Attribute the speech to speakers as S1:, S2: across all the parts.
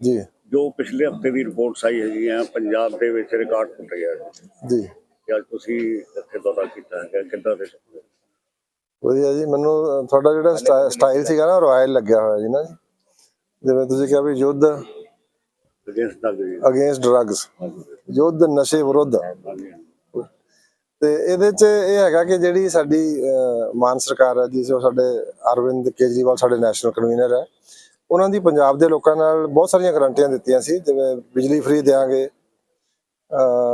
S1: ਜੀ।
S2: ਜੋ ਪਿਛਲੇ ਹਫ਼ਤੇ ਦੀ ਰਿਪੋਰਟਸ ਆਈ ਹੈਗੀਆਂ ਪੰਜਾਬ ਦੇ ਵਿੱਚ ਰਿਕਾਰਡ ਟੁੱਟ ਗਿਆ ਜੀ।
S1: ਜੀ।
S2: ਅੱਜ ਤੁਸੀਂ ਇੱਥੇ ਦੌਰਾ ਕੀਤਾ ਹੈਗਾ ਕਿੱਦਾਂ ਦੇ
S1: ਵਧੀਆ ਜੀ ਮੈਨੂੰ ਤੁਹਾਡਾ ਜਿਹੜਾ ਸਟਾ- ਸਟਾਈਲ ਸੀਗਾ ਨਾ ਰਾਇਲ ਲੱਗਿਆ ਹੋਇਆ ਜੀ ਨਾ ਜੀ। ਜਿਵੇਂ ਤੁਸੀਂ ਕਿਹਾ ਵੀ ਯੁੱਧ
S2: ਅਗੇਂਸਟ
S1: ਡਰੱਗਸ ਯੁੱਧ ਨਸ਼ੇ ਵਿਰੁੱਧ। ਤੇ ਇਹਦੇ ਚ ਇਹ ਹੈਗਾ ਕਿ ਜਿਹੜੀ ਸਾਡੀ ਮਾਨ ਸਰਕਾਰ ਹੈ ਜੀ ਸਾਡੇ ਅਰਵਿੰਦ ਕੇਜਰੀਵਾਲ ਸਾਡੇ ਨੈਸ਼ਨਲ ਕਨਵੀਨਰ ਹੈ ਉਹਨਾਂ ਦੀ ਪੰਜਾਬ ਦੇ ਲੋਕਾਂ ਨਾਲ ਬਹੁਤ ਸਾਰੀਆਂ ਗਰੰਟੀਆਂ ਦਿੱਤੀਆਂ ਸੀ, ਜਿਵੇਂ ਬਿਜਲੀ ਫ੍ਰੀ ਦੇਾਂਗੇ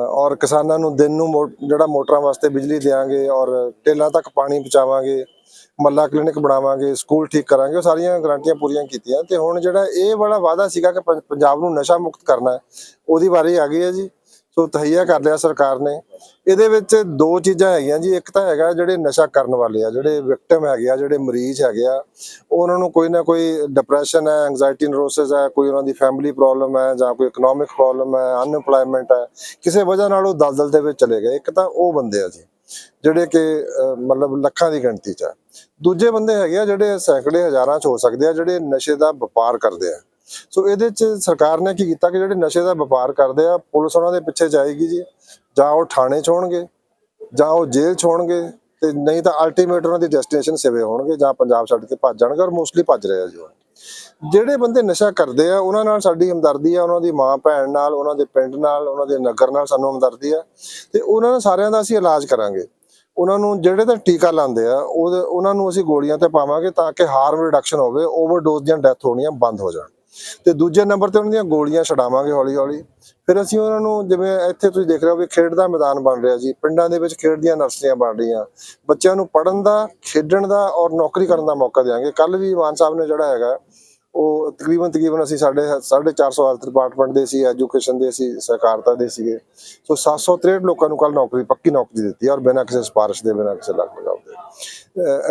S1: ਔਰ ਕਿਸਾਨਾਂ ਨੂੰ ਦਿਨ ਨੂੰ ਮੋ- ਜਿਹੜਾ ਮੋਟਰਾਂ ਵਾਸਤੇ ਬਿਜਲੀ ਦੇਾਂਗੇ ਔਰ ਟੇਲਾਂ ਤੱਕ ਪਾਣੀ ਪਹੁੰਚਾਵਾਂਗੇ, ਮੱਲਾ ਕਲੀਨਿਕ ਬਣਾਵਾਂਗੇ ਸਕੂਲ ਠੀਕ ਕਰਾਂਗੇ, ਉਹ ਸਾਰੀਆਂ ਗਰੰਟੀਆਂ ਪੂਰੀਆਂ ਕੀਤੀਆਂ। ਤੇ ਹੁਣ ਜਿਹੜਾ ਇਹ ਵਾਲਾ ਵਾਅਦਾ ਸੀਗਾ ਕਿ ਪੰਜਾਬ ਨੂੰ ਨਸ਼ਾ ਮੁਕਤ ਕਰਨਾ ਉਹਦੀ ਵਾਰੀ ਆ ਗਈ ਹੈ ਜੀ। ਸੋ ਤਹਈਆ ਕਰ ਲਿਆ ਸਰਕਾਰ ਨੇ। ਇਹਦੇ ਵਿੱਚ ਦੋ ਚੀਜ਼ਾਂ ਹੈਗੀਆਂ ਜੀ। ਇੱਕ ਤਾਂ ਹੈਗਾ ਜਿਹੜੇ ਨਸ਼ਾ ਕਰਨ ਵਾਲੇ ਆ, ਜਿਹੜੇ ਵਿਕਟਮ ਹੈਗੇ ਆ, ਜਿਹੜੇ ਮਰੀਜ਼ ਹੈਗੇ ਆ ਉਹਨਾਂ ਨੂੰ ਕੋਈ ਨਾ ਕੋਈ ਡਿਪਰੈਸ਼ਨ ਹੈ ਐਂਜ਼ਾਈਟੀ ਨਰੋਸਿਸ ਹੈ, ਕੋਈ ਉਹਨਾਂ ਦੀ ਫੈਮਿਲੀ ਪ੍ਰੋਬਲਮ ਹੈ ਜਾਂ ਕੋਈ ਇਕਨੋਮਿਕ ਪ੍ਰੋਬਲਮ ਹੈ ਅਨਐਮਪਲੋਇਮੈਂਟ ਹੈ, ਕਿਸੇ ਵਜ੍ਹਾ ਨਾਲ ਉਹ ਦਲਦਲ ਦੇ ਵਿੱਚ ਚਲੇ ਗਏ। ਇੱਕ ਤਾਂ ਉਹ ਬੰਦੇ ਆ ਜੀ, ਜਿਹੜੇ ਕਿ ਮਤਲਬ ਲੱਖਾਂ ਦੀ ਗਿਣਤੀ 'ਚ ਆ। ਦੂਜੇ ਬੰਦੇ ਹੈਗੇ ਆ ਜਿਹੜੇ ਸੈਂਕੜੇ ਹਜ਼ਾਰਾਂ 'ਚ ਹੋ ਸਕਦੇ ਆ, ਜਿਹੜੇ ਨਸ਼ੇ ਦਾ ਵਪਾਰ ਕਰਦੇ ਆ। ਸੋ ਇਹਦੇ 'ਚ ਸਰਕਾਰ ਨੇ ਕੀ ਕੀਤਾ ਕਿ ਜਿਹੜੇ ਨਸ਼ੇ ਦਾ ਵਪਾਰ ਕਰਦੇ ਆ, ਪੁਲਿਸ ਉਹਨਾਂ ਦੇ ਪਿੱਛੇ ਜਾਏਗੀ ਜੀ, ਜਾਂ ਉਹ ਥਾਣੇ 'ਚ ਹੋਣਗੇ, ਜਾਂ ਉਹ ਜੇਲ੍ਹ 'ਚ ਹੋਣਗੇ, ਤੇ ਨਹੀਂ ਤਾਂ ਅਲਟੀਮੇਟ ਉਹਨਾਂ ਦੀ ਡੈਸਟੀਨੇਸ਼ਨ ਸਿਵੇ ਹੋਣਗੇ, ਜਾਂ ਪੰਜਾਬ ਛੱਡ ਕੇ ਭੱਜ ਜਾਣਗੇ, ਔਰ ਮੋਸਟਲੀ ਭੱਜ ਰਹੇ ਆ ਜੀ ਜਿਹੜੇ ਬੰਦੇ ਨਸ਼ਾ ਕਰਦੇ ਆ, ਉਹਨਾਂ ਨਾਲ ਸਾਡੀ ਹਮਦਰਦੀ ਆ, ਉਹਨਾਂ ਦੀ ਮਾਂ ਭੈਣ ਨਾਲ, ਉਹਨਾਂ ਦੇ ਪਿੰਡ ਨਾਲ, ਉਹਨਾਂ ਦੇ ਨਗਰ ਨਾਲ ਸਾਨੂੰ ਹਮਦਰਦੀ ਆ, ਤੇ ਉਹਨਾਂ ਸਾਰਿਆਂ ਦਾ ਅਸੀਂ ਇਲਾਜ ਕਰਾਂਗੇ। ਉਹਨਾਂ ਨੂੰ ਜਿਹੜੇ ਤਾਂ ਟੀਕਾ ਲਾਉਂਦੇ ਆ ਉਹ ਉਹਨਾਂ ਨੂੰ ਅਸੀਂ ਗੋਲੀਆਂ ਤੇ ਪਾਵਾਂਗੇ ਤਾਂ ਕਿ ਹਾਰਮ ਰਿਡਕਸ਼ਨ ਹੋਵੇ ਓਵਰਡੋਜ਼ ਦੀਆਂ ਡੈਥ ਹੋਣੀਆਂ ਬੰਦ ਹੋ ਜਾਣ। ਤੇ ਦੂਜੇ ਨੰਬਰ ਤੇ ਉਹਨਾਂ ਦੀਆਂ ਗੋਲੀਆਂ ਛਡਾਵਾਂਗੇ ਹੌਲੀ ਹੌਲੀ। ਫਿਰ ਅਸੀਂ ਉਹਨਾਂ ਨੂੰ ਜਿਵੇਂ ਇੱਥੇ ਤੁਸੀਂ ਦੇਖ ਰਹੇ ਹੋ ਵੀ ਖੇਡ ਦਾ ਮੈਦਾਨ ਬਣ ਰਿਹਾ ਜੀ। ਪਿੰਡਾਂ ਦੇ ਵਿੱਚ ਖੇਡ ਦੀਆਂ ਨਰਸਰੀਆਂ ਬਣ ਰਹੀਆਂ। ਬੱਚਿਆਂ ਨੂੰ ਪੜ੍ਹਨ ਦਾ, ਖੇਡਣ ਦਾ ਔਰ ਨੌਕਰੀ ਕਰਨ ਦਾ ਮੌਕਾ ਦੇਵਾਂਗੇ ਕੱਲ ਵੀ ਮਾਨ ਸਾਹਿਬ ਨੇ ਜਿਹੜਾ ਹੈਗਾ ਉਹ ਤਕਰੀਬਨ ਤਕਰੀਬਨ ਅਸੀਂ ਸਾਡੇ 450 ਹੈਲਥ ਡਿਪਾਰਟਮੈਂਟ ਦੇ ਸੀ ਐਜੂਕੇਸ਼ਨ ਦੇ ਸੀ, ਸਹਿਕਾਰਤਾ ਦੇ ਸੀਗੇ। ਸੋ 763 ਲੋਕਾਂ ਨੂੰ ਕੱਲ ਨੌਕਰੀ, ਪੱਕੀ ਨੌਕਰੀ ਦਿੱਤੀ ਹੈ ਔਰ ਬਿਨਾਂ ਕਿਸੇ ਸਿਫਾਰਿਸ਼ ਦੇ, ਬਿਨਾਂ ਕਿਸੇ ਲੱਗ ਲਗਾਉ ਦੇ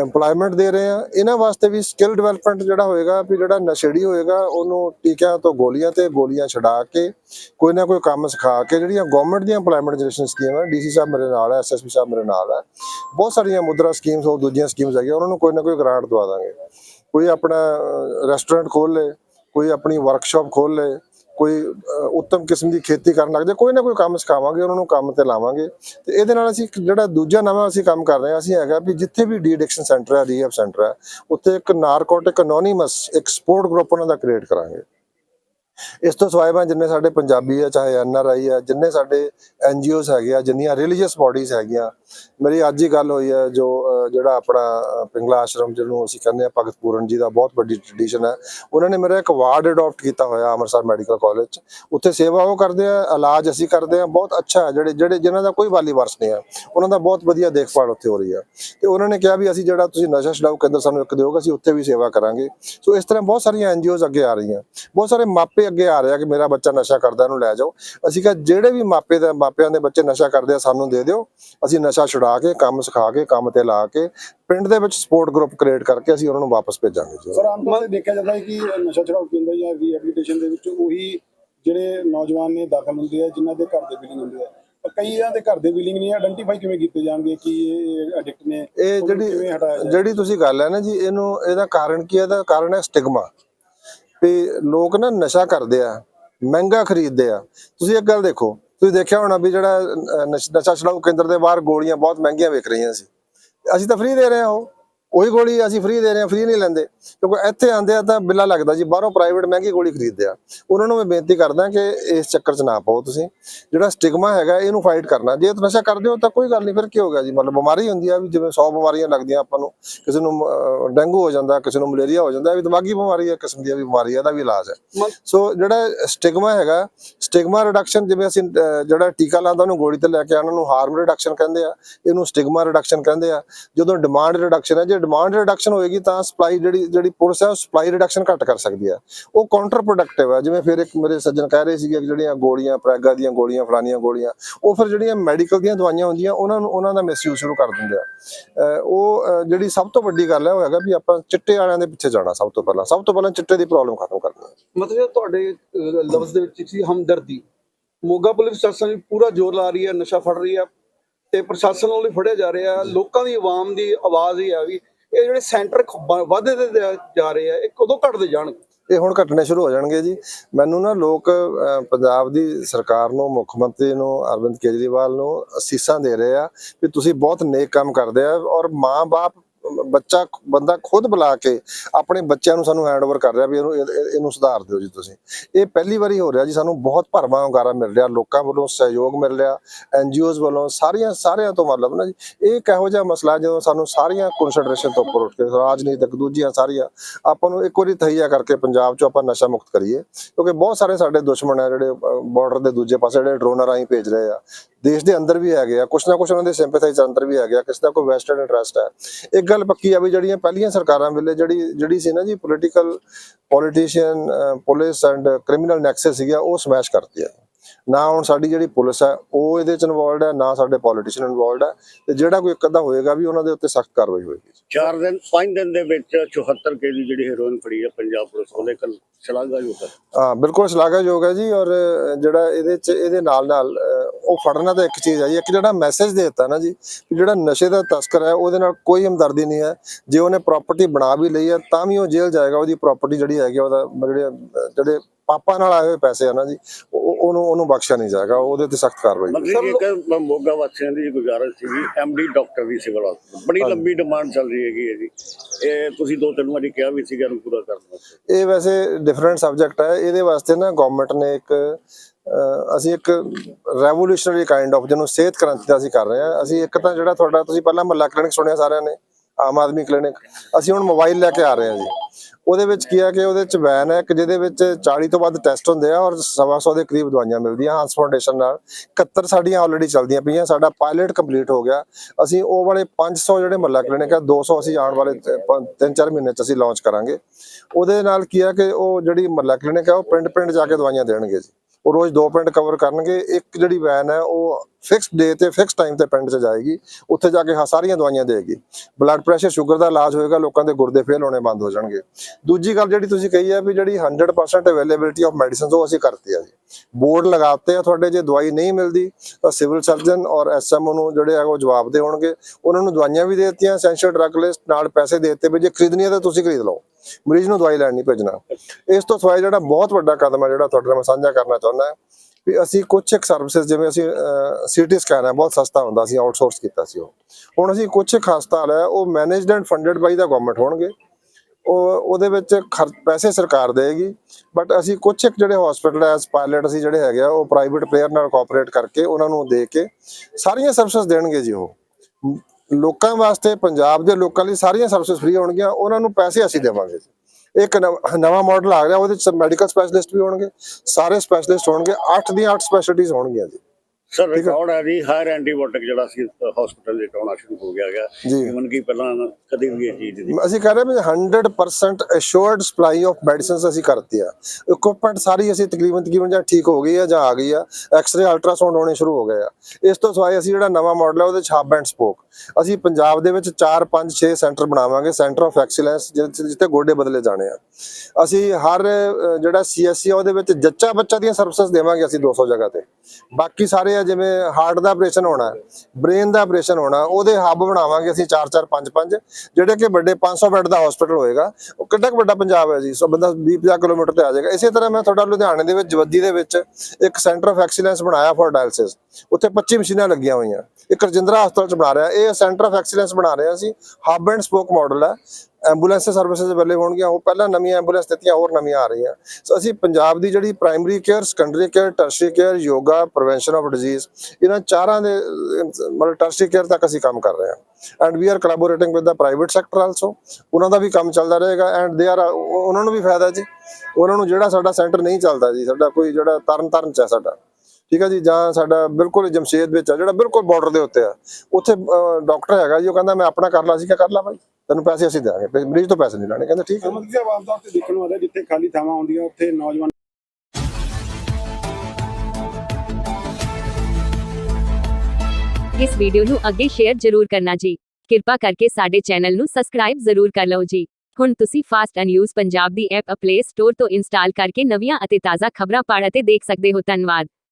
S1: ਐਮਪਲੋਇਮੈਂਟ ਦੇ ਰਹੇ ਆ ਇਹਨਾਂ ਵਾਸਤੇ ਵੀ ਸਕਿੱਲ ਡਿਵੈਲਪਮੈਂਟ ਜਿਹੜਾ ਹੋਏਗਾ, ਵੀ ਜਿਹੜਾ ਨਸ਼ੇੜੀ ਹੋਏਗਾ, ਉਹਨੂੰ ਟੀਕਿਆਂ ਤੋਂ ਗੋਲੀਆਂ ਤੇ ਗੋਲੀਆਂ ਛਡਾ ਕੇ, ਕੋਈ ਨਾ ਕੋਈ ਕੰਮ ਸਿਖਾ ਕੇ, ਜਿਹੜੀਆਂ ਗਵਰਨਮੈਂਟ ਦੀਆਂ ਐਮਪਲੋਇਮੈਂਟ ਜਨਰੇਸ਼ਨ ਸਕੀਮ ਹੈ ਡੀਸੀ ਸਾਹਿਬ ਮੇਰੇ ਨਾਲ ਹੈ ਐਸਐਸਪੀ ਸਾਹਿਬ ਮੇਰੇ ਨਾਲ ਹੈ, ਬਹੁਤ ਸਾਰੀਆਂ ਮੁਦਰਾ ਸਕੀਮਸ ਹੋ ਦੂਜੀਆਂ ਸਕੀਮਸ ਹੈਗੀਆਂ, ਉਹਨਾਂ ਨੂੰ ਕੋਈ ਨਾ ਕੋਈ ਗ੍ਰਾਂਟ ਦਵਾ ਦਾਂਗੇ। ਕੋਈ ਆਪਣਾ ਰੈਸਟੋਰੈਂਟ ਖੋਲ ਲੇ, ਕੋਈ ਆਪਣੀ ਵਰਕਸ਼ਾਪ ਖੋਲ ਲੇ, ਕੋਈ ਉੱਤਮ ਕਿਸਮ ਦੀ ਖੇਤੀ ਕਰਨ ਲੱਗ ਜਾਏ, ਕੋਈ ਨਾ ਕੋਈ ਕੰਮ ਸਿਖਾਵਾਂਗੇ, ਉਹਨਾਂ ਨੂੰ ਕੰਮ ਤੇ ਲਾਵਾਂਗੇ। ਤੇ ਇਹਦੇ ਨਾਲ ਅਸੀਂ ਜਿਹੜਾ ਦੂਜਾ ਨਵਾਂ ਅਸੀਂ ਕੰਮ ਕਰ ਰਹੇ ਹਾਂ, ਅਸੀਂ ਹੈਗਾ ਵੀ ਜਿੱਥੇ ਵੀ ਡੀ ਐਡਿਕਸ਼ਨ ਸੈਂਟਰ ਹੈ ਰੀਹੈਬ ਸੈਂਟਰ ਹੈ, ਉੱਥੇ ਇੱਕ ਨਾਰਕੋਟਿਕ ਅਨੋਨਿਮਸ ਇੱਕ ਸਪੋਰਟ ਗਰੁੱਪ ਉਹਨਾਂ ਦਾ ਕ੍ਰੀਏਟ ਕਰਾਂਗੇ। ਇਸ ਤੋਂ ਸਿਵਾਏ ਮੈਂ ਜਿੰਨੇ ਸਾਡੇ ਪੰਜਾਬੀ ਆ, ਚਾਹੇ ਐੱਨ ਆਰ ਆਈ ਆ, ਜਿੰਨੇ ਸਾਡੇ ਐਨਜੀਓਜ਼ ਹੈਗੇ ਆ, ਜਿੰਨੀਆਂ ਰਿਲੀਜੀਅਸ ਬਾਡੀਜ਼ ਹੈਗੀਆਂ, ਮੇਰੀ ਅੱਜ ਹੀ ਗੱਲ ਹੋਈ ਹੈ ਜੋ ਜਿਹੜਾ ਆਪਣਾ ਪਿੰਗਲਾ ਆਸ਼ਰਮ ਜਿਹਨੂੰ ਅਸੀਂ ਕਹਿੰਦੇ ਆ, ਭਗਤ ਪੂਰਨ ਜੀ ਦਾ ਬਹੁਤ ਵੱਡੀ ਟ੍ਰੈਡੀਸ਼ਨ ਹੈ ਉਹਨਾਂ ਨੇ ਮੇਰਾ ਇੱਕ ਵਾਰਡ ਅਡਾਪਟ ਕੀਤਾ ਹੋਇਆ ਅੰਮ੍ਰਿਤਸਰ ਮੈਡੀਕਲ ਕਾਲਜ ਉੱਥੇ ਸੇਵਾ ਉਹ ਕਰਦੇ ਆ, ਇਲਾਜ ਅਸੀਂ ਕਰਦੇ ਆ, ਬਹੁਤ ਅੱਛਾ ਹੈ, ਜਿਹੜੇ ਜਿਹੜੇ, ਜਿਨ੍ਹਾਂ ਦਾ ਕੋਈ ਵਾਲੀ ਵਾਰਸ ਨਹੀਂ ਆ, ਉਹਨਾਂ ਦਾ ਬਹੁਤ ਵਧੀਆ ਦੇਖਭਾਲ ਉੱਥੇ ਹੋ ਰਹੀ ਆ। ਤੇ ਉਹਨਾਂ ਨੇ ਕਿਹਾ ਵੀ ਅਸੀਂ ਜਿਹੜਾ ਤੁਸੀਂ ਨਸ਼ਾ ਛਡਾਓ ਕੇਂਦਰ ਸਾਨੂੰ ਇੱਕ ਦਿਓਗੇ ਅਸੀਂ ਉੱਥੇ ਵੀ ਸੇਵਾ ਕਰਾਂਗੇ। ਸੋ ਇਸ ਤਰ੍ਹਾਂ ਬਹੁਤ ਸਾਰੀਆਂ ਐਨ ਜੀ ਐਨਜੀਓਜ਼ ਅੱਗੇ ਆ ਰਹੀਆਂ। ਬਹੁਤ ਸਾਰੇ ਮਾਪੇ ਅੱਗੇ ਆ ਰਹੇ ਕਿ ਮੇਰਾ ਬੱਚਾ ਨਸ਼ਾ ਕਰਦਾ ਇਹਨੂੰ ਲੈ ਜਾਓ। ਅਸੀਂ ਕਿਹਾ ਜਿਹੜੇ ਵੀ ਮਾਪੇ ਦਾ ਮਾਪਿਆਂ ਦੇ ਬੱਚੇ ਨਸ਼ਾ ਕਰਦੇ ਆ ਸਾਨੂੰ ਦੇ ਦਿਓ। ਅਸੀਂ ਨਸ਼ਾ ਛੁਡਾ ਕੇ ਕੰਮ ਸਿਖਾ ਕੇ ਕੰਮ ਤੇ ਲਾ ਕੇ ਪਿੰਡ ਦੇ ਵਿੱਚ ਸਪੋਰਟ ਗਰੁੱਪ ਕ੍ਰੀਏਟ ਕਰਕੇ ਅਸੀਂ ਉਹਨਾਂ ਨੂੰ ਵਾਪਸ ਭੇਜਾਂਗੇ ਜੀ।
S3: ਸਰ ਆਮ ਤੌਰ ਤੇ ਦੇਖਿਆ ਜਾਂਦਾ ਹੈ ਕਿ ਨਸ਼ਾ ਛੁਡਾਊ ਕੇਂਦਰ ਜਾਂ ਰੀਹੈਬਿਲਿਟੇਸ਼ਨ ਦੇ ਵਿੱਚ ਉਹੀ ਜਿਹੜੇ ਨੌਜਵਾਨ ਨੇ ਦਾਖਲ ਹੁੰਦੇ ਆ ਜਿਨ੍ਹਾਂ ਦੇ ਘਰ ਦੇ ਬਿਲਿੰਗ ਹੁੰਦੇ ਆ। ਕਈਆਂ ਦੇ ਘਰ ਦੇ ਬਿਲਿੰਗ ਨਹੀਂ ਆਇਡੈਂਟੀਫਾਈ ਕਿਵੇਂ ਕੀਤੇ ਜਾਣਗੇ ਕਿ ਇਹ ਐਡਿਕਟ ਨੇ?
S1: ਇਹ ਜਿਹੜੀ ਜਿਹੜੀ ਤੁਸੀਂ ਗੱਲ ਹੈ ਨਾ ਜੀ ਇਹਨੂੰ ਇਹਦਾ ਕਾਰਨ ਕੀ ਹੈ? ਇਹਦਾ ਕਾਰਨ ਹੈ ਸਟਿਗਮਾ ਵੀ ਲੋਕ ਨਾ ਨਸ਼ਾ ਕਰਦੇ ਆ ਮਹਿੰਗਾ ਖਰੀਦਦੇ ਆ। ਤੁਸੀਂ ਇੱਕ ਗੱਲ ਦੇਖੋ ਤੁਸੀਂ ਦੇਖਿਆ ਹੋਣਾ ਵੀ ਜਿਹੜਾ ਅਹ, ਨਸ਼ਾ ਛਡਾਊ ਕੇਂਦਰ ਦੇ ਬਾਹਰ ਗੋਲੀਆਂ ਬਹੁਤ ਮਹਿੰਗੀਆਂ ਵਿਕ ਰਹੀਆਂ ਸੀ। ਅਸੀਂ ਤਾਂ ਫ੍ਰੀ ਦੇ ਰਹੇ ਹਾਂ ਉਹ। ਉਹੀ ਗੋਲੀ ਅਸੀਂ ਫ੍ਰੀ ਦੇ ਰਹੇ ਹਾਂ ਫ੍ਰੀ ਨਹੀਂ ਲੈਂਦੇ। ਕਿਉਂਕਿ ਇੱਥੇ ਆਂਦੇ ਆ ਤਾਂ ਬਿੱਲਾ ਲੱਗਦਾ ਜੀ ਬਾਹਰੋਂ ਪ੍ਰਾਈਵੇਟ ਮਹਿੰਗੀ ਗੋਲੀ ਖਰੀਦਦੇ ਆ। ਉਹਨਾਂ ਨੂੰ ਮੈਂ ਬੇਨਤੀ ਕਰਦਾ ਕਿ ਇਸ ਚੱਕਰ 'ਚ ਨਾ ਪਾਓ ਤੁਸੀਂ। ਜਿਹੜਾ ਸਟਿਗਮਾ ਹੈਗਾ ਇਹਨੂੰ ਫਾਈਟ ਕਰਨਾ। ਜੇ ਤੁਸੀਂ ਨਸ਼ਾ ਕਰਦੇ ਹੋ ਤਾਂ ਕੋਈ ਗੱਲ ਨਹੀਂ ਫਿਰ ਕੀ ਹੋ ਗਿਆ ਜੀ? ਮਤਲਬ ਬਿਮਾਰੀ ਹੁੰਦੀ ਆ ਵੀ ਜਿਵੇਂ 100 ਬਿਮਾਰੀਆਂ ਲੱਗਦੀਆਂ ਆਪਾਂ ਨੂੰ। ਕਿਸੇ ਨੂੰ ਡੇਂਗੂ ਹੋ ਜਾਂਦਾ ਕਿਸੇ ਨੂੰ ਮਲੇਰੀਆ ਹੋ ਜਾਂਦਾ ਇਹ ਵੀ ਦਿਮਾਗੀ ਬਿਮਾਰੀ ਹੈ ਕਿਸਮ ਦੀ ਵੀ ਬਿਮਾਰੀ ਹੈ ਇਹਦਾ ਵੀ ਇਲਾਜ ਹੈ ਸੋ ਜਿਹੜਾ ਸਟਿਗਮਾ ਹੈਗਾ ਸਟਿਗਮਾ ਰਿਡਕਸ਼ਨ ਜਿਵੇਂ ਅਸੀਂ ਜਿਹੜਾ ਟੀਕਾ ਲਾਉਂਦਾ ਉਹਨੂੰ ਗੋਲੀ ਤੇ ਲੈ ਕੇ ਆਉਣ ਨੂੰ ਹਾਰਮ ਰਿਡਕਸ਼ਨ ਕਹਿੰਦੇ ਆ। ਇਹਨੂੰ ਸਟਿਗਮਾ ਰਿਡਕਸ਼ਨ ਕਹਿੰਦੇ ਆ। ਜਦੋਂ ਡਿਮਾਂਡ ਰਿਡਕਸ਼ਨ ਹੈ ਜੇ ਡਿਮਾਂਡ ਰਿਡਕਸ਼ਨ ਹੋਏਗੀ ਤਾਂ ਸਪਲਾਈ ਜਿਹੜੀ ਜਿਹੜੀ ਪੁਲਿਸ ਹੈ ਸਪਲਾਈ ਰਿਡਕਸ਼ਨ ਘੱਟ ਕਰ ਸਕਦੀ ਹੈ। ਉਹ ਕਾਊਂਟਰ ਪ੍ਰੋਡਕਟਿਵ ਹੈ। ਜਿਵੇਂ ਫਿਰ ਇੱਕ ਮੇਰੇ ਸੱਜਣ ਕਹਿ ਰਹੇ ਸੀਗੇ ਕਿ ਜਿਹੜੀਆਂ ਗੋਲੀਆਂ, ਪ੍ਰੈਗਾ ਦੀਆਂ ਗੋਲੀਆਂ ਫਲਾਨੀਆਂ ਗੋਲੀਆਂ, ਉਹ ਫਿਰ ਜਿਹੜੀਆਂ ਮੈਡੀਕਲ ਦੀਆਂ ਦਵਾਈਆਂ ਹੁੰਦੀਆਂ, ਉਹਨਾਂ ਨੂੰ, ਉਹਨਾਂ ਦਾ ਮਿਸਯੂਜ਼ ਸ਼ੁਰੂ ਕਰ ਦਿੰਦੇ ਆ। ਉਹ ਜਿਹੜੀ ਸਭ ਤੋਂ ਵੱਡੀ ਗੱਲ ਹੈ, ਉਹ ਹੈਗਾ ਵੀ ਆਪਾਂ ਚਿੱਟੇ ਵਾਲਿਆਂ ਦੇ ਪਿੱਛੇ ਜਾਣਾ ਸਭ ਤੋਂ ਪਹਿਲਾਂ। ਸਭ ਤੋਂ ਪਹਿਲਾਂ ਚਿੱਟੇ ਦੀ ਪ੍ਰੋਬਲਮ ਖਤਮ ਕਰਨੀ ਹੈ।
S4: ਮਤਲਬ ਤੁਹਾਡੇ ਲਫ਼ਜ਼ ਦੇ ਵਿੱਚ ਸੀ ਹਮਦਰਦੀ। ਮੋਗਾ ਪੁਲਿਸ ਪ੍ਰਸ਼ਾਸਨ ਵੀ ਪੂਰਾ ਜ਼ੋਰ ਲਾ ਰਹੀ ਹੈ, ਨਸ਼ਾ ਫੜ ਰਹੀ ਹੈ ਤੇ ਪ੍ਰਸ਼ਾਸਨ ਵੱਲੋਂ ਵੀ ਫੜਿਆ ਜਾ ਰਿਹਾ। ਲੋਕਾਂ ਦੀ ਆਵਾਮ ਦੀ ਆਵਾਜ਼ ਹੀ ਆ ਵੀ ਇਹ ਜਿਹੜੇ ਸੈਂਟਰ ਵ- ਵੱਧਦੇ ਜਾ- ਰਹੇ ਆ, ਇਹ ਕਦੋਂ ਘਟਦੇ ਜਾਣ
S1: ਇਹ ਹੁਣ ਘਟਣੇ ਸ਼ੁਰੂ ਹੋ ਜਾਣਗੇ ਜੀ। ਮੈਨੂੰ ਨਾ ਲੋਕ ਪੰਜਾਬ ਦੀ ਸਰਕਾਰ ਨੂੰ, ਮੁੱਖ ਮੰਤਰੀ ਨੂੰ, ਅਰਵਿੰਦ ਕੇਜਰੀਵਾਲ ਨੂੰ ਅਸੀਸਾਂ ਦੇ ਰਹੇ ਆ ਵੀ ਤੁਸੀਂ ਬਹੁਤ ਨੇਕ ਕੰਮ ਕਰਦੇ ਆ ਔਰ ਮਾਂ-ਬਾਪ ਬੱਚਾ ਬੰਦਾ ਖੁਦ ਬੁਲਾ ਕੇ ਆਪਣੇ ਬੱਚਿਆਂ ਨੂੰ ਸਾਨੂੰ ਹੈਂਡਓਵਰ ਕਰ ਰਿਹਾ ਵੀ ਇਹਨੂੰ ਇਹਨੂੰ ਸੁਧਾਰ ਦਿਓ ਜੀ ਤੁਸੀਂ। ਇਹ ਪਹਿਲੀ ਵਾਰੀ ਹੋ ਰਿਹਾ ਜੀ, ਸਾਨੂੰ ਬਹੁਤ ਭਰਵਾਂ ਹੁੰਗਾਰਾ ਮਿਲ ਰਿਹਾ, ਲੋਕਾਂ ਵੱਲੋਂ ਸਹਿਯੋਗ ਮਿਲ ਰਿਹਾ ਐਨਜੀਓਜ਼ ਵੱਲੋਂ ਸਾਰੀਆਂ ਸਾਰਿਆਂ ਤੋਂ ਮਤਲਬ ਨਾ ਜੀ, ਇਹ ਕਿਹੋ ਜਿਹਾ ਮਸਲਾ ਜਦੋਂ ਸਾਨੂੰ ਸਾਰੀਆਂ ਕਨਸੀਡਰੇਸ਼ਨ ਤੋਂ ਉੱਪਰ ਉੱਠ ਕੇ, ਰਾਜਨੀਤਿਕ ਦੂਜੀਆਂ ਸਾਰੀਆਂ, ਆਪਾਂ ਨੂੰ ਇੱਕ ਵਾਰੀ ਤਹਈਆ ਕਰਕੇ ਪੰਜਾਬ 'ਚੋਂ ਆਪਾਂ ਨਸ਼ਾ ਮੁਕਤ ਕਰੀਏ। ਕਿਉਂਕਿ ਬਹੁਤ ਸਾਰੇ ਸਾਡੇ ਦੁਸ਼ਮਣ ਆ ਜਿਹੜੇ ਬਾਰਡਰ ਦੇ ਦੂਜੇ ਪਾਸੇ ਜਿਹੜੇ ਡਰੋਨਾਂ ਰਾਹੀਂ ਭੇਜ ਰਹੇ ਆ। ਦੇਸ਼ ਦੇ ਅੰਦਰ ਵੀ ਹੈਗੇ ਆ, ਕੁਛ ਨਾ ਕੁਛ ਉਹਨਾਂ ਦੇ ਸਿੰਪੈਥਾਈਜ਼ ਅੰਦਰ ਵੀ ਹੈਗੇ ਆ, ਕਿਸੇ ਦਾ ਕੋਈ ਵੈਸਟਰਨ ਇੰਟਰਸਟ ਹੈ। ਇੱਕ ਗੱਲ ਪੱਕੀ ਆ ਵੀ ਜਿਹੜੀਆਂ ਪਹਿਲੀਆਂ ਸਰਕਾਰਾਂ ਵੇਲੇ ਜਿਹੜੀ ਜਿਹੜੀ ਸੀ ਨਾ ਜੀ political politician police and criminal nexus ਸੀਗਾ ਉਹ ਸਮੈਸ਼ ਕਰਤੀ ਆ। ਨਾ ਹੁਣ ਸਾਡੀ ਜਿਹੜੀ ਪੁਲਿਸ ਹੈ ਉਹ ਇਹਦੇ ਚ ਇਨਵੋਲਡ ਹੈ ਨਾ ਸਾਡੇ ਪੋਲੀਟੀਸ਼ੀਅਨ ਇਨਵੋਲਡ ਹੈ ਤੇ ਜਿਹੜਾ ਕੋਈ ਇੱਕ ਅੱਧਾ ਹੋਏਗਾ ਵੀ ਉਹਨਾਂ ਦੇ ਉੱਤੇ ਸਖਤ ਕਾਰਵਾਈ ਹੋਏਗੀ।
S2: ਚਾਰ ਦਿਨ ਪੰਜ ਦਿਨ ਦੇ ਵਿੱਚ 74 ਕੇ ਦੀ ਜਿਹੜੀ ਹੈਰੋਇਨ ਫੜੀ ਹੈ ਪੰਜਾਬ ਪੁਲਿਸ ਉਹਦੇ ਕੱਲ ਸ਼ਲਾਘਾਯੋਗ ਹੈ
S1: ਹਾਂ ਬਿਲਕੁਲ ਸ਼ਲਾਘਾਯੋਗ ਹੈ ਜੀ ਔਰ ਜਿਹੜਾ ਇਹਦੇ ਚ ਇਹਦੇ ਨਾਲ ਨਾਲ ਉਹ ਫੜਨਾ ਤਾਂ ਇੱਕ ਚੀਜ਼ ਹੈ ਜੀ ਇੱਕ ਜਿਹੜਾ ਮੈਸੇਜ ਦੇ ਦਿੱਤਾ ਨਾ ਜੀ ਵੀ ਜਿਹੜਾ ਨਸ਼ੇ ਦਾ ਤਸਕਰ ਹੈ ਉਹਦੇ ਨਾਲ ਕੋਈ ਹਮਦਰਦੀ ਨਹੀਂ ਹੈ। ਜੇ ਉਹਨੇ ਪ੍ਰਾਪਰਟੀ ਬਣਾ ਵੀ ਲਈ ਹੈ ਤਾਂ ਵੀ ਉਹ ਜੇਲ੍ਹ ਜਾਏਗਾ ਉਹਦੀ ਪ੍ਰਾਪਰਟੀ ਜਿਹੜੀ ਹੈਗੀ ਉਹਦਾ ਜਿਹੜੇ ਜਿਹੜੇ ਪਾਪਾ ਨਾਲ ਆਏ ਹੋਏ ਪੈਸੇ ਆ ਨਾ ਜੀ ਉਹ- ਉਹਨੂੰ ਉਹਨੂੰ ਬਖਸ਼ਿਆ ਨਹੀਂ ਜਾਏਗਾ ਉਹਦੇ ਤੇ ਸਖਤ ਕਾਰਵਾਈ
S2: ਜੀ ਇੱਕ ਮੋਗਾ ਵਾਸੀਆਂ ਦੀ ਗੁਜ਼ਾਰਿਸ਼ ਸੀਗੀ ਐਮਡੀ ਡਾਕਟਰ ਦੀ ਸਿਵਲ ਹਸਪਤਾਲ ਬੜੀ ਲੰਬੀ ਡਿਮਾਂਡ ਚੱਲ ਰਹੀ ਹੈਗੀ ਜੀ। ਇਹ ਤੁਸੀਂ ਦੋ ਤਿੰਨ ਵਾਰੀ ਕਿਹਾ ਵੀ ਸੀਗਾ ਨੂੰ ਪੂਰਾ ਕਰਨ ਵਾਸਤੇ।
S1: ਇਹ ਵੈਸੇ ਡਿਫਰੈਂਟ ਸਬਜੈਕਟ ਹੈ ਇਹਦੇ ਵਾਸਤੇ ਨਾ ਗਵਰਨਮੈਂਟ ਨੇ ਇੱਕ ਅਸੀਂ ਇੱਕ ਰੈਵੋਲੂਸ਼ਨਰੀ ਕਾਈਂਡ ਆਫ ਜਿਹਨੂੰ ਸਿਹਤ ਕ੍ਰਾਂਤੀ ਦਾ ਅਸੀਂ ਕਰ ਰਹੇ ਹਾਂ। ਅਸੀਂ ਇੱਕ ਤਾਂ ਜਿਹੜਾ ਤੁਹਾਡਾ ਤੁਸੀਂ ਪਹਿਲਾਂ ਮਹੱਲਾ ਕਲੀਨਿਕ ਸੁਣਿਆ ਸਾਰਿਆਂ ਨੇ, ਆਮ ਆਦਮੀ ਕਲੀਨਿਕ ਅਸੀਂ ਹੁਣ ਮੋਬਾਈਲ ਲੈ ਕੇ ਆ ਰਹੇ ਹਾਂ ਜੀ। ਉਹਦੇ ਵਿੱਚ ਕੀ ਹੈ ਕਿ ਉਹਦੇ ਵਿੱਚ ਵੈਨ ਹੈ ਕਿ ਜਿਹਦੇ ਵਿੱਚ 40 ਤੋਂ ਵੱਧ ਟੈਸਟ ਹੁੰਦੇ ਆ ਔਰ ਸਵਾ ਸੌ ਦੇ ਕਰੀਬ ਦਵਾਈਆਂ ਮਿਲਦੀਆਂ ਹਾਂਸ ਫਾਊਂਡੇਸ਼ਨ ਨਾਲ। 71 ਸਾਡੀਆਂ ਆਲਰੇਡੀ ਚੱਲਦੀਆਂ ਪਈਆਂ, ਸਾਡਾ ਪਾਇਲਟ ਕੰਪਲੀਟ ਹੋ ਗਿਆ। ਅਸੀਂ ਉਹ ਵਾਲੇ 500 ਜਿਹੜੇ ਮਹੱਲਾ ਕਲੀਨਿਕ ਆ 200 ਅਸੀਂ ਆਉਣ ਵਾਲੇ 3-4 ਮਹੀਨੇ ਚ ਅਸੀਂ ਲਾਂਚ ਕਰਾਂਗੇ। ਉਹਦੇ ਨਾਲ ਕੀ ਹੈ ਕਿ ਉਹ ਜਿਹੜੀ ਮਹੱਲਾ ਕਲੀਨਿਕ ਹੈ ਉਹ ਪਿੰਡ ਪਿੰਡ ਜਾ ਕੇ ਦਵਾਈਆਂ ਦੇਣਗੇ ਜੀ। ਉਹ ਰੋਜ਼ ਦੋ ਪਿੰਡ ਕਵਰ ਕਰਨਗੇ, ਇੱਕ ਜਿਹੜੀ ਵੈਨ ਹੈ, ਉਹ ਫਿਕਸ ਡੇ ਤੇ ਫਿਕਸ ਟਾਈਮ ਤੇ ਪਿੰਡ 'ਚ ਜਾਏਗੀ, ਉੱਥੇ ਜਾ ਕੇ ਹ- ਸਾਰੀਆਂ ਦਵਾਈਆਂ ਦੇਗੀ। ਬਲੱਡ ਪ੍ਰੈਸ਼ਰ ਸ਼ੂਗਰ ਦਾ ਇਲਾਜ ਹੋਏਗਾ, ਲੋਕਾਂ ਦੇ ਗੁਰਦੇ ਫੇਲ ਹੋਣੇ ਬੰਦ ਹੋ ਜਾਣਗੇ। ਦੂਜੀ ਗੱਲ ਜਿਹੜੀ ਤੁਸੀਂ ਕਹੀ ਹੈ ਵੀ ਜਿਹੜੀ 100% ਅਵੇਲੇਬਿਲਟੀ ਆਫ ਮੈਡੀਸਿਨਸ ਉਹ ਅਸੀਂ ਕਰਤੀ ਆ ਜੀ। ਬੋਰਡ ਲਗਾਤੇ ਆ, ਤੁਹਾਡੇ ਜੇ ਦਵਾਈ ਨਹੀਂ ਮਿਲਦੀ, ਤਾਂ ਸਿਵਲ ਸਰਜਨ ਔਰ ਐਸਐਮਓ ਨੂੰ ਜਿਹੜੇ ਆ ਉਹ ਜਵਾਬ ਦੇ ਹੋਣਗੇ ਉਹਨਾਂ ਨੂੰ ਦਵਾਈਆਂ ਵੀ ਦੇ ਦਿੱਤੀਆਂ ਐਸੈਂਸ਼ੀਅਲ ਡਰੱਗ ਲਿਸਟ ਨਾਲ ਪੈਸੇ ਦੇ ਦਿੱਤੇ ਵੀ ਜੇ ਖਰੀਦਣੀ ਹੈ ਤਾਂ ਤੁਸੀਂ ਖਰੀਦ ਲਓ। ਮਰੀਜ਼ ਨੂੰ ਦਵਾਈ ਲੈਣ ਨਹੀਂ ਭੇਜਣਾ। ਇਸ ਤੋਂ ਸਿਵਾਏ ਜਿਹੜਾ ਬਹੁਤ ਵੱਡਾ ਕਦਮ ਹੈ ਜਿਹੜਾ ਤੁਹਾਡੇ ਨਾਲ ਮੈਂ ਸਾਂਝਾ ਕਰਨਾ ਚਾਹੁੰਦਾ ਹਾਂ, ਵੀ ਅਸੀਂ ਕੁਝ ਇੱਕ ਸਰਵਿਸਿਜ਼ ਜਿਵੇਂ ਅਸੀਂ ਸੀਟੀ ਸਕੈਨ ਹੈ ਬਹੁਤ ਸਸਤਾ ਹੁੰਦਾ ਸੀ ਆਊਟਸੋਰਸ ਕੀਤਾ ਸੀ ਉਹ। ਹੁਣ ਅਸੀਂ ਕੁਝ ਇੱਕ ਹਸਪਤਾਲ ਹੈ ਉਹ managed and funded by the government ਹੋਣਗੇ। ਉਹ ਉਹਦੇ ਵਿੱਚ ਖਰਚ ਪੈਸੇ ਸਰਕਾਰ ਦੇਗੀ ਬਟ ਅਸੀਂ ਕੁਝ ਇੱਕ ਜਿਹੜੇ ਹਸਪੀਟਲ ਐਸ ਪਾਇਲਟ ਅਸੀਂ ਜਿਹੜੇ ਹੈਗੇ ਆ, ਉਹ ਪ੍ਰਾਈਵੇਟ ਪਲੇਅਰ ਨਾਲ ਕੋਆਪਰੇਟ ਕਰਕੇ ਉਹਨਾਂ ਨੂੰ ਦੇ ਕੇ ਸਾਰੀਆਂ ਸਰਵਿਸਿਜ਼ ਦੇਣਗੇ ਜੀ ਉਹ। ਲੋਕਾਂ ਵਾਸਤੇ, ਪੰਜਾਬ ਦੇ ਲੋਕਾਂ ਲਈ ਸਾਰੀਆਂ ਸਰਵਿਸਿਜ਼ ਫ੍ਰੀ ਹੋਣਗੀਆਂ, ਉਹਨਾਂ ਨੂੰ ਪੈਸੇ ਅਸੀਂ ਦੇਵਾਂਗੇ ਜੀ। ਇੱਕ ਨਵ- ਨਵਾਂ ਮਾਡਲ ਆ ਰਿਹਾ ਉਹਦੇ ਚ ਮੈਡੀਕਲ ਸਪੈਸ਼ਲਿਸਟ ਵੀ ਹੋਣਗੇ, ਸਾਰੇ ਸਪੈਸ਼ਲਿਸਟ ਹੋਣਗੇ 8 ਦੀਆਂ 8 ਸਪੈਸ਼ਲਿਟੀਜ਼ ਹੋਣਗੀਆਂ ਜੀ।
S2: ਸਰ ਰਿਕਾਰਡ ਹੈ ਜੀ ਹਾਇਰ ਐਂਟੀਬਾਇਓਟਿਕ ਜਿਹੜਾ ਸੀ ਹਸਪੀਟਲ ਦੇ ਆਉਣਾ ਸ਼ੁਰੂ ਹੋ ਗਿਆ ਹੈਗਾ। ਇਵਨ ਕਿ ਪਹਿਲਾਂ ਕਦੇ ਵੀ ਇਹ ਚੀਜ਼ ਦੀ
S1: ਅਸੀਂ ਕਹਿ ਰਹੇ ਵੀ 100% ਅਸ਼ੋਰਡ ਸਪਲਾਈ ਆਫ ਮੈਡੀਸਿਨਸ ਅਸੀਂ ਕਰਤੀ ਆ। ਇਕਵਿਪਮੈਂਟ ਸਾਰੀ ਅਸੀਂ ਤਕਰੀਬਨ ਤਕਰੀਬਨ ਜਾਂ ਠੀਕ ਹੋ ਗਈ ਆ ਜਾਂ ਆ ਗਈ ਆ। ਐਕਸ-ਰੇ ਅਲਟਰਾਸਾਊਂਡ ਹੋਣੇ ਸ਼ੁਰੂ ਹੋ ਗਏ ਆ। ਇਸ ਤੋਂ ਸਿਵਾਏ ਅਸੀਂ ਜਿਹੜਾ ਨਵਾਂ ਮਾਡਲ ਹੈ ਉਹਦੇ ਹੱਬ ਐਂਡ ਸਪੋਕ ਅਸੀਂ ਪੰਜਾਬ ਦੇ ਵਿੱਚ 4 5 6 ਸੈਂਟਰ ਬਣਾਵਾਂਗੇ ਸੈਂਟਰ ਆਫ ਐਕਸੀਲੈਂਸ ਜਿੱਥੇ ਗੋਡੇ ਬਦਲੇ ਜਾਣੇ ਆ। ਅਸੀਂ ਹਰ ਜਿਹੜਾ ਸੀਐਸਸੀ ਆ ਉਹਦੇ ਵਿੱਚ ਜੱਚਾ ਬੱਚਾ ਦੀਆਂ ਸਰਵਿਸਿਜ਼ ਦੇਵਾਂਗੇ ਅਸੀਂ 200 ਜਗ੍ਹਾ ਤੇ। ਬਾਕੀ ਸਾਰੇ ਆ, ਜਿਵੇਂ ਹਾਰਟ ਦਾ ਆਪਰੇਸ਼ਨ ਹੋਣਾ ਬ੍ਰੇਨ ਦਾ ਆਪਰੇਸ਼ਨ ਹੋਣਾ, ਉਹਦੇ ਹੱਬ ਬਣਾਵਾਂਗੇ ਅਸੀਂ 4 4 5 5 ਜਿਹੜੇ ਕਿ ਵੱਡੇ 500 ਬੈੱਡ ਦਾ ਹਸਪੀਟਲ ਹੋਏਗਾ। ਉਹ ਕਿੱਡਾ ਕੁ ਵੱਡਾ ਪੰਜਾਬ ਹੈ ਜੀ, ਸੋ ਬੰਦਾ 20 50 ਕਿਲੋਮੀਟਰ ਤੇ ਆ ਜਾਏਗਾ। ਇਸੇ ਤਰ੍ਹਾਂ ਮੈਂ ਤੁਹਾਡਾ ਲੁਧਿਆਣੇ ਦੇ ਵਿੱਚ, ਜਵੱਦੀ ਦੇ ਵਿੱਚ ਇੱਕ ਸੈਂਟਰ ਆਫ ਐਕਸੀਲੈਂਸ ਬਣਾਇਆ ਫॉर ਡਾਇਲਿਸਿਸ ਉੱਥੇ 25 ਮਸ਼ੀਨਾਂ ਲੱਗੀਆਂ ਹੋਈਆਂ। ਇੱਕ ਰਜਿੰਦਰਾ ਹਸਪਤਾਲ ਚ ਬਣਾ ਰਿਹਾ। ਇਹ ਸੈਂਟਰ ਆਫ ਐਕਸੀਲੈਂਸ ਬਣਾ ਰਿਹਾ ਸੀ। ਹੱਬ ਐਂਡ ਸਪੋਕ ਮਾਡਲ ਹੈ। ਐਂਬੂਲੈਂਸ ਸਰਵਿਸਿਜ਼ ਅਵੇਲੇਬਲ ਹੋਣਗੀਆਂ, ਉਹ ਪਹਿਲਾਂ ਨਵੀਆਂ ਐਂਬੂਲੈਂਸ ਦਿੱਤੀਆਂ, ਹੋਰ ਨਵੀਆਂ ਆ ਰਹੀਆਂ। ਸੋ ਅਸੀਂ ਪੰਜਾਬ ਦੀ ਜਿਹੜੀ primary care secondary care tertiary care yoga prevention of disease ਇਹਨਾਂ ਚਾਰਾਂ ਦੇ, ਮਤਲਬ ਟਰਸ਼ਰੀ ਕੇਅਰ ਤੱਕ ਅਸੀਂ ਕੰਮ ਕਰ ਰਹੇ ਹਾਂ। And we are collaborating with the private sector also ਉਹਨਾਂ ਦਾ ਵੀ ਕੰਮ ਚੱਲਦਾ ਰਹੇਗਾ ਐਂਡ ਦੇ ਆਰ ਉਹਨਾਂ ਨੂੰ ਵੀ ਫਾਇਦਾ ਜੀ। ਉਹਨਾਂ ਨੂੰ ਜਿਹੜਾ ਸਾਡਾ ਸੈਂਟਰ ਨਹੀਂ ਚੱਲਦਾ ਜੀ, ਸਾਡਾ ਕੋਈ ਜਿਹੜਾ ਤਰਨ ਤਾਰਨ ਚ ਹੈ ਸਾਡਾ। ਠੀਕ ਹੈ ਜੀ, ਜਾਂ ਸਾਡਾ ਬਿਲਕੁਲ ਜਮਸ਼ੇਦ ਵਿੱਚ ਆ ਜਿਹੜਾ ਬਿਲਕੁਲ ਬਾਰਡਰ ਦੇ ਉੱਤੇ ਆ ਉੱਥੇ ਡਾਕਟਰ ਹੈਗਾ ਜੀ, ਉਹ ਕਹਿੰਦਾ, ਮੈਂ ਆਪਣਾ ਕਰ ਲਾ ਸੀ ਕਿ ਕਰ ਲਾ ਭਾਈ ਤੈਨੂੰ ਪੈਸੇ ਅਸੀਂ ਦੇਵਾਂਗੇ। ਤੇ ਮਰੀਜ਼ ਤੋਂ ਪੈਸੇ ਨਹੀਂ ਲੈਣੇ। ਕਹਿੰਦੇ ਠੀਕ ਹੈ।
S3: ਸਮਝ ਗਿਆ ਆਮ ਤੌਰ ਤੇ ਦੇਖਣ ਨੂੰ ਆਦਾ ਜਿੱਥੇ ਖਾਲੀ ਥਾਵਾਂ ਹੁੰਦੀਆਂ ਉੱਥੇ ਨੌਜਵਾਨ
S5: ਇਸ ਵੀਡੀਓ ਨੂੰ ਅੱਗੇ ਸ਼ੇਅਰ ਜ਼ਰੂਰ ਕਰਨਾ ਜੀ। ਕਿਰਪਾ ਕਰਕੇ ਸਾਡੇ ਚੈਨਲ ਨੂੰ ਸਬਸਕ੍ਰਾਈਬ ਜ਼ਰੂਰ ਕਰ ਲਓ ਜੀ। ਹੁਣ ਤੁਸੀਂ ਫਾਸਟ ਐਂਡ ਨਿਊਜ਼ ਪੰਜਾਬ ਦੀ ਐਪ ਪਲੇ ਸਟੋਰ ਤੋਂ ਇੰਸਟਾਲ ਕਰਕੇ ਨਵੀਆਂ ਅਤੇ ਤਾਜ਼ਾ ਖਬਰਾਂ ਪੜ੍ਹ ਅਤੇ ਦੇਖ ਸਕਦੇ ਹੋ। ਧੰਨਵਾਦ।